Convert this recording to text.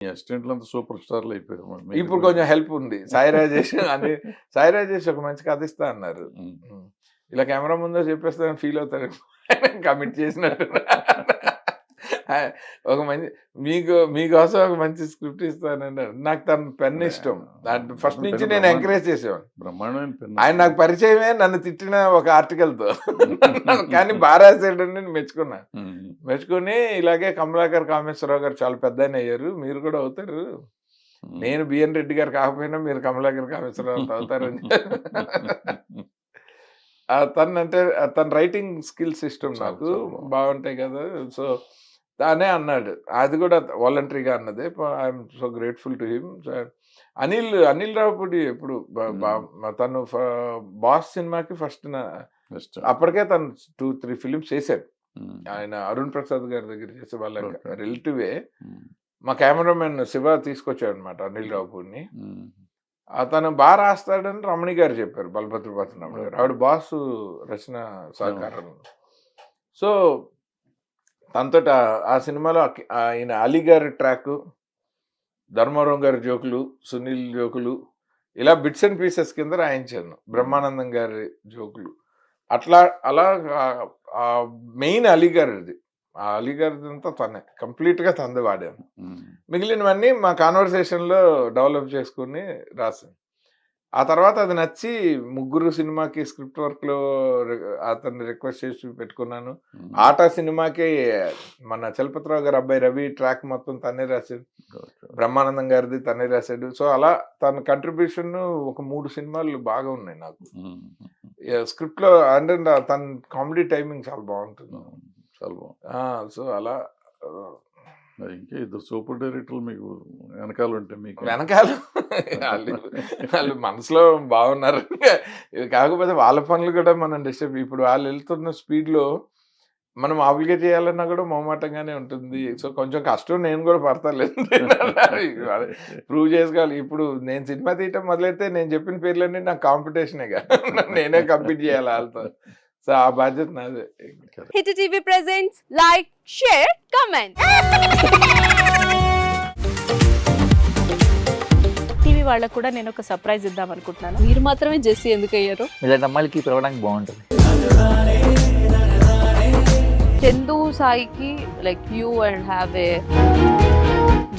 అసిస్టెంట్లు అంతా సూపర్ స్టార్లు అయిపోయారు ఇప్పుడు కొంచెం హెల్ప్ ఉంది. సాయి రాజేష్ అని సాయి రాజేష్ ఒక మంచి కథ ఇస్తా అన్నారు. ఇలా కెమెరా ముందో చెప్పేస్తానని ఫీల్ అవుతారు కమిట్ చేసినట్టు ఒక మంచి మీకు మీకోసం ఒక మంచి స్క్రిప్ట్ ఇస్తానండి నాకు తన పెన్ ఇష్టం. ఫస్ట్ నుంచి నేను ఎంకరేజ్ చేసేవాడిని. బ్రహ్మాండమైన పెన్ ఆయన నాకు పరిచయమే నన్ను తిట్టిన ఒక article తో. కానీ బాగా నేను మెచ్చుకున్నా. మెచ్చుకొని ఇలాగే కమలాకర్ కామేశ్వరరావు గారు చాలా పెద్ద అయ్యారు. మీరు కూడా అవుతారు. నేను బిఎన్ రెడ్డి గారు కాకపోయినా మీరు కమలాకర్ కామేశ్వరరావు అవుతారని. ఆ తను అంటే తన రైటింగ్ స్కిల్స్ ఇష్టం నాకు. బాగుంటాయి కదా. సో తానే అన్నాడు. అది కూడా వాలంటరీగా అన్నదే. I'm so grateful to him. Anil Anil Ravipudi ఎప్పుడు తను బాస్ సినిమాకి ఫస్ట్. అప్పటికే తను టూ త్రీ ఫిలిమ్స్ చేశాడు. ఆయన అరుణ్ ప్రసాద్ గారి దగ్గర చేసే వాళ్ళ. రిలేటివే. మా కెమెరామెన్ శివ తీసుకొచ్చాడు అనమాట అనిల్ రావుపూడిని. అతను బాగా రాస్తాడని రమణి గారు చెప్పారు గారు ఆవిడ బాస్ రచన సహకారం. సో తనతో ఆ సినిమాలో ఆయన అలీ గారి ట్రాక్ ధర్మవరం గారి జోకులు సునీల్ జోకులు ఇలా బిట్స్ అండ్ పీసెస్ కింద రాయించాను. బ్రహ్మానందం గారి జోకులు. అట్లా అలా మెయిన్ అలీ గారిది ఆ అలీ గారిది అంతా తనే కంప్లీట్గా తంది వాడాను. మిగిలినవన్నీ మా కాన్వర్సేషన్లో డెవలప్ చేసుకుని రాసాను ఆ తర్వాత అది నచ్చి ముగ్గురు సినిమాకి స్క్రిప్ట్ వర్క్లో అతన్ని రిక్వెస్ట్ చేసి పెట్టుకున్నాను. ఆట సినిమాకి మన చలపతిరావు గారు అబ్బాయి రవి ట్రాక్ మొత్తం తనే రాశాడు. బ్రహ్మానందం గారిది తనే రాశాడు సో అలా తన కంట్రిబ్యూషన్ ఒక మూడు సినిమాలు బాగా ఉన్నాయి నాకు ఉమ్. స్క్రిప్ట్లో అంటే తన కామెడీ టైమింగ్ చాలా బాగుంటుంది. చాలా బాగుంది సో అలా ఇంకా ఇద్దరు సూపర్ డైరెక్టర్లు మీకు వెనకాల ఉంటే మీకు. వెనకాల? వాళ్ళు వాళ్ళు మనసులో బాగున్నారు. ఇది కాకపోతే వాళ్ళ పనులు కూడా మనం డిస్టర్బ్ ఇప్పుడు వాళ్ళు వెళ్తున్న స్పీడ్లో మనం మామూలుగా చేయాలన్నా కూడా మొహమాటంగానే ఉంటుంది. సో కొంచెం కష్టం నేను కూడా పడతాలేదు. ప్రూవ్ చేసుకోవాలి. ఇప్పుడు నేను సినిమా తీయటం మొదలైతే నేను చెప్పిన పేర్లన్నీ నాకు కాంపిటీషనే నేనే కంపీట్ చేయాలి వాళ్ళతో. సో ఆ బాధ్యత నాదే hit TV presents like share comment TV వాళ్ళకు కూడా నేను ఒక సర్ప్రైజ్ ఇద్దాం అనుకుంటున్నాను. మీరు మాత్రమే జెస్సీ ఎందుకు అయ్యారు? ఇలాంటి అమ్మాయిలకి పిలవడానికి బాగుంటుంది. చందు సాయికి like you and have a